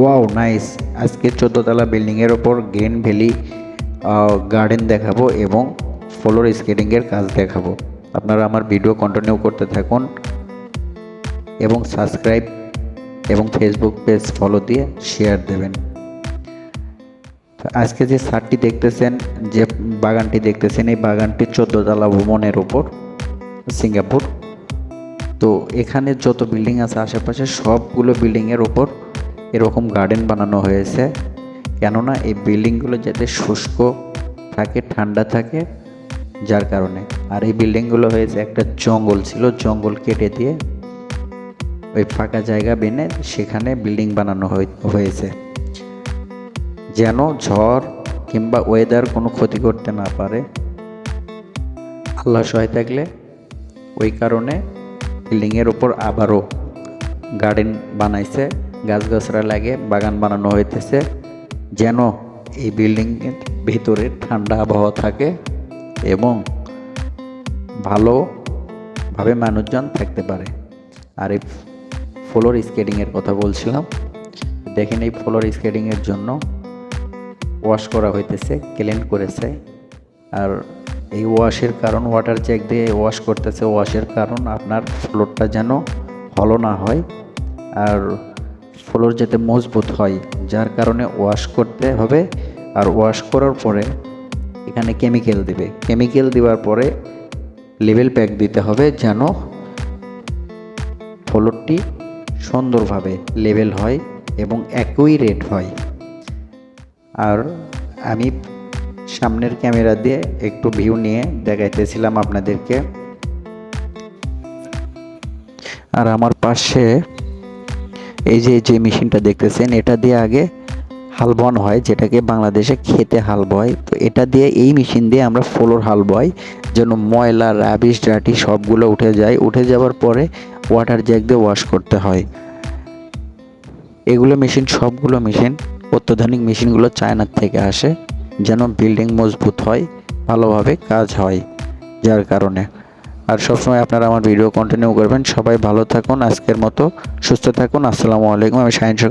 Wow nice আজকে চোদ্দোতলা বিল্ডিংয়ের ওপর গ্রিন ভ্যালি গার্ডেন দেখাবো এবং ফ্লোর স্কেটিংয়ের কাজ দেখাবো। আপনারা আমার ভিডিও কন্টিনিউ করতে থাকুন এবং সাবস্ক্রাইব এবং ফেসবুক পেজ ফলো দিয়ে শেয়ার দেবেন। আজকে যে ছাদটি দেখতেছেন, যে বাগানটি দেখতেছেন, এই বাগানটি চোদ্দোতলা ভবনের ওপর, সিঙ্গাপুর। তো এখানে যত বিল্ডিং আছে, আশেপাশে সবগুলো বিল্ডিংয়ের ওপর এরকম গার্ডেন বানানো হয়েছে। কেননা এই বিল্ডিংগুলো যাতে শুষ্ক থাকে, ঠান্ডা থাকে, যার কারণে। আর এই বিল্ডিংগুলো হয়েছে একটা জঙ্গল ছিল, জঙ্গল কেটে দিয়ে ওই ফাঁকা জায়গা বেনে সেখানে বিল্ডিং বানানো হয়ে- হয়েছে। যেন ঝড় কিংবা ওয়েদার কোনো ক্ষতি করতে না পারে। আল্লাহ সহায় থাকলে ওই কারণে বিল্ডিংয়ের ওপর আবারও গার্ডেন বানাইছে। গাছগাছরা লাগে, বাগান বানানো হইতেছে। যেন এই বিল্ডিংয়ের ভিতরে ঠান্ডা আবহাওয়া থাকে এবং ভালোভাবে মানুষজন থাকতে পারে। আর এই ফ্লোর স্কেটিংয়ের কথা বলছিলাম। দেখেন এই ফ্লোর স্কেটিংয়ের জন্য ওয়াশ করা হইতেছে, ক্লিন করেছে। আর এই ওয়াশের কারণ, ওয়াটার চেক দিয়ে ওয়াশ করতেছে। ওয়াশের কারণ আপনার ফ্লোরটা যেন হলো না হয়। আর ফ্লোর যাতে মজবুত হয়, যার কারণে ওয়াশ করতে হবে। আর ওয়াশ করার পরে এখানে কেমিক্যাল দিবে। কেমিক্যাল দেওয়ার পরে লেভেল প্যাক দিতে হবে যেন ফ্লোরটি সুন্দরভাবে লেভেল হয় এবং একই রেট হয়। আর আমি সামনের ক্যামেরা দিয়ে একটু ভিউ নিয়ে দেখাইতেছিলাম আপনাদেরকে। আর আমার পাশে এই যে যে মেশিনটা দেখতেছেন, এটা দিয়ে আগে হাল বন হয়, যেটাকে বাংলাদেশে খেতে হাল বয়। তো এটা দিয়ে এই মেশিন দিয়ে আমরা ফ্লোর হাল বয়, যেন ময়লা, রাবিশ ডাটি সবগুলো উঠে যায়। উঠে যাওয়ার পরে ওয়াটার জ্যাক দিয়ে ওয়াশ করতে হয়। এগুলো মেশিন, সবগুলো মেশিন, অত্যাধুনিক মেশিনগুলো চায়নার থেকে আসে, যেন বিল্ডিং মজবুত হয়, ভালোভাবে কাজ হয়, যার কারণে। আর সবসময় আপনারা আমার ভিডিও কন্টিনিউ করবেন। সবাই ভালো থাকুন, আজকের মতো সুস্থ থাকুন। আসসালামু আলাইকুম, আমি সরকার।